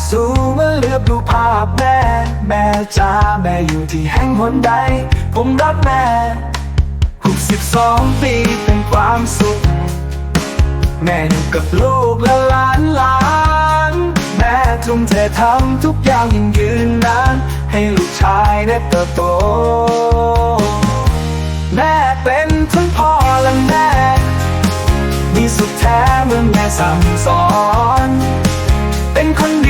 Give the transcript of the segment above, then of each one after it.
อกสูงเมื่อเลือบดูภาพแม่ แม่จ้าแม่อยู่ที่แห่งหนใด ผมรักแม่หกสิบสองปีเป็นความสุข แม่อยู่กับลูกและหลานหลานแม่ทุ่มเททำทุกอย่างยิ่งยืนนาน ให้ลูกชายได้เติบโต แม่เป็นทั้งพ่อและแม่ มีสุดแท้เมื่อแม่สั่งสอน เป็นคนดี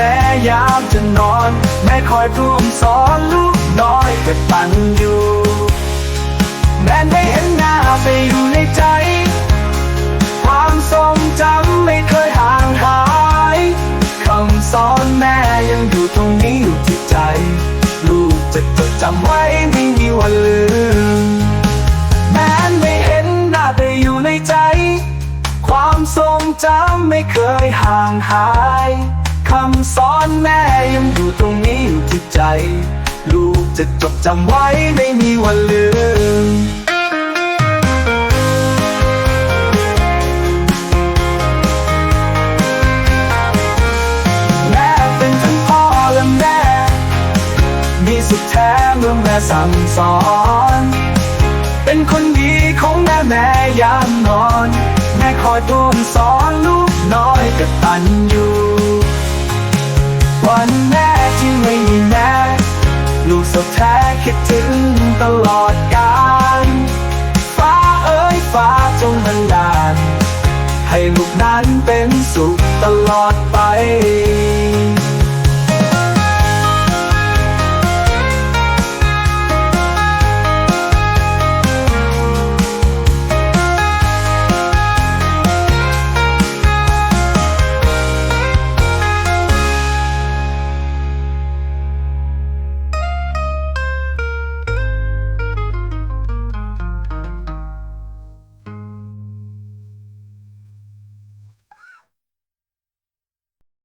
แม่ยามจะนอน แม่คอยพร่วมสอนลูกน้อยเก็บปันอยู่ แม่ได้เห็นหน้าไปอยู่ในใจ ความทรงจำไม่เคยห่างหายคำสอนแม่ยังอยู่ตรงนี้อยู่ที่ใจ ลูกจะจดจำไว้ไม่มีวันลืม แม้ไม่เห็นหน้าแต่อยู่ในใจ ความทรงจำไม่เคยห่างหาย ตรงนี้อยู่ที่ใจ ลูกจะจดจำไว้ไม่มีวันลืมแม่เป็นทั้งพ่อและแม่ มีสุดแท้เมื่อแม่สั่งสอน เป็นคนดีของแม่แม่ยามนอน แม่คอยร่วมสอนลูกน้อยกตันอยู่ คิดถึงตลอดกาลฟ้าเอ๋ยฟ้าจงบันดาล ให้ลูกนั้นเป็นสุขตลอดไป